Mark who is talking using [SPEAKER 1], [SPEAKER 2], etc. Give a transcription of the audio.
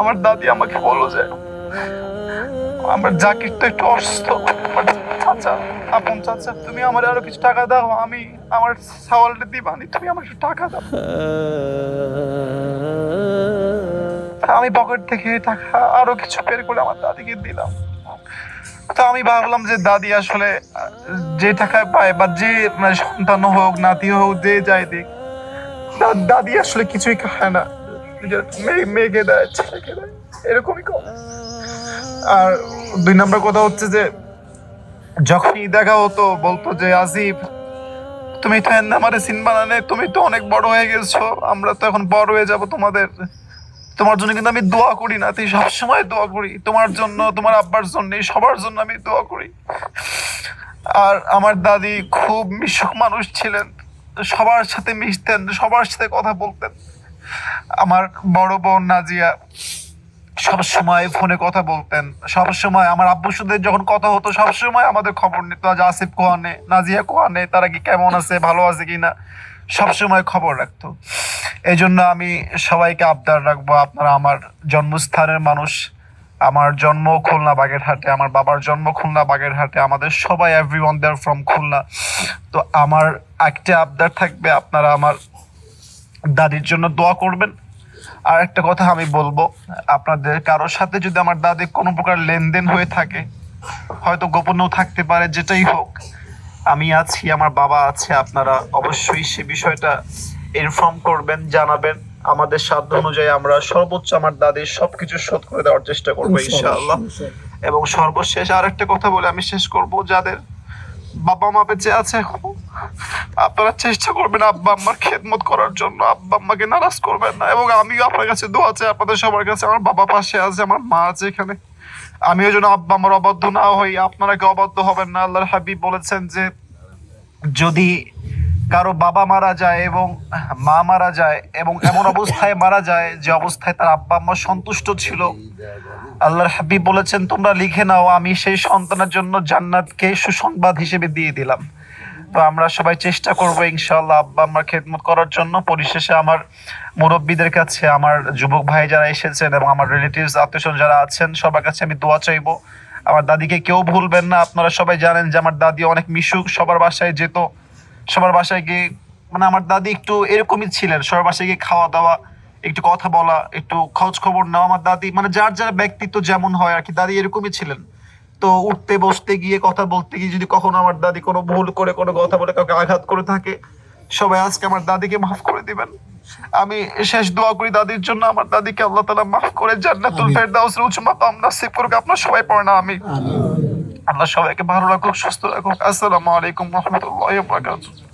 [SPEAKER 1] আমার দাদি আমাকে বলল যে, আমার জাকির তো একটু অসুস্থ, আমার চাচা, আপন চাচা, তুমি আমার আরও কিছু টাকা দাও, আমি আমার সওয়ালটা দিবানি, তুমি আমার টাকা দাও। আমি পকেট থেকে টাকা আরও কিছু বের করে আমার দাদিকে দিলাম। তো আমি ভাবলাম যে দাদি আসলে, যে টাকা পায় বা যে মানে সন্তান হোক, নাতি হোক, যে যাই দিক দাদি আসলে কিছুই খায় না। মেয়েকে দেয় ছেলেকে দেয় এরকমই কম আর দুই নম্বর কথা হচ্ছে যে, যখনই দেখা হতো, বলতো যে, আসিফ, তুমি তো এনে আমাদের সিনেমা বানানে তুমি তো অনেক বড় হয়ে গেছো, আমরা তো এখন বড় হয়ে যাব তোমাদের। তোমার জন্য কিন্তু আমি দোয়া করি না, তুই সবসময় দোয়া করি। তোমার জন্য, তোমার আব্বার জন্য সবার জন্য আমি দোয়া করি। আর আমার দাদি খুব মিশুক মানুষ ছিলেন, সবার সাথে মিশতেন, সবার সাথে কথা বলতেন। আমার বড় বোন নাজিয়া সব সময় ফোনে কথা বলতেন। সব সময় আমার আব্বুর সাথে যখন কথা হতো, সব সময় আমাদের খবর নিত আজ আসিফ কোহানে, নাজিয়া কোহানে, তারা কি কেমন আছে, ভালো আছে কিনা, সব সময় খবর রাখতো। এই জন্য আমি সবাইকে আবদার রাখব, আপনারা আমার জন্মস্থানের মানুষ, আমার জন্ম খুলনা বাগেরহাটে, আমার বাবার জন্ম খুলনা বাগেরহাটে, আমাদের সবাই every one there from Khulna. তো আমার একটা আবদার থাকবে, আপনারা আমার দাদির জন্য দোয়া করবেন। আর একটা কথা আমি বলব আপনাদের কারোর সাথে যদি আমার দাদি কোনো প্রকার লেনদেন হয়ে থাকে হয়তো গোপনেও থাকতে পারে যেটাই হোক আমি আছি আমার বাবা আছে আপনারা অবশ্যই সে বিষয়টা ইনফর্ম করবেন জানাবেন। আমাদের সাধ্য অনুযায়ী আমরা সর্বোচ্চ আমার দাদির সবকিছু শোধ করে দেওয়ার চেষ্টা করব ইনশাআল্লাহ এবং সর্বশেষ আরেকটা কথা বলে আমি শেষ করব যাদের বাবা মা বেঁচে আছে আপনারা চেষ্টা করবেন আব্বা আম্মার খেদমত করার জন্য। আব্বা আম্মাকে নারাজ করবেন না। এবং আমিও আপনার কাছে দোয়া চাই, আপনাদের সবার কাছে। আমার বাবা পাশে আছে, আমার মা আছে এখানে। আমিও যেন আব্বা আমার অবাধ্য না হই। আপনারা কি অবাধ্য হবেন না। আল্লাহর হাবিব বলেছেন যে, যদি কারও বাবা মারা যায় এবং মা মারা যায় এবং এমন অবস্থায় মারা যায় যে অবস্থায় তার আব্বা আম্মা সন্তুষ্ট ছিল। আল্লাহর হাবিব বলেছেন, তোমরা লিখে নাও, আমি সেই সন্তানের জন্য জান্নাতকে সুসংবাদ হিসেবে দিয়ে দিলাম। তো আমরা সবাই চেষ্টা করব ইনশাআল্লাহ আব্বা আমার খেদমত করার জন্য। পরিশেষে আমার মুরব্বীদের কাছে, আমার যুবক ভাই যারা এসেছেন এবং আমার রিলেটিভস আত্মীয় যারা আছেন, সবার কাছে আমি দোয়া চাইব। আমার দাদিকে কেউ ভুলবেন না, আপনারা সবাই জানেন যে আমার দাদি অনেক মিশুক, সবার বাসায় যেত। সবার বাসায় গিয়ে মানে আমার দাদি একটু এরকমই ছিলেন সবার বাসায় গিয়ে খাওয়া দাওয়া একটু কথা বলা একটু খোঁজ খবর নেওয়া আমার দাদি মানে যার যার ব্যক্তিত্ব যেমন হয় আর কি দাদি এরকমই ছিলেন। তো উঠতে বসতে গিয়ে কথা বলতে গিয়ে যদি কখনো আমার দাদি কোনো ভুল করে কোনো কথা বলে কাউকে আঘাত করে থাকে সবাই আজকে আমার দাদিকে মাফ করে দিবেন। আমি শেষ দোয়া করি দাদির জন্য আমার দাদিকে আল্লাহ তালা মাফ করে জান্নাতুল। ফেরদাউসের উচ্চ মাকাম নাসিব করুক আপনার সবাই পড়ে না আমি আল্লাহ সবাইকে ভালো রাখুক সুস্থ রাখুক। আসসালামু আলাইকুম রহমতুল্লাহ বারাকাতুহু।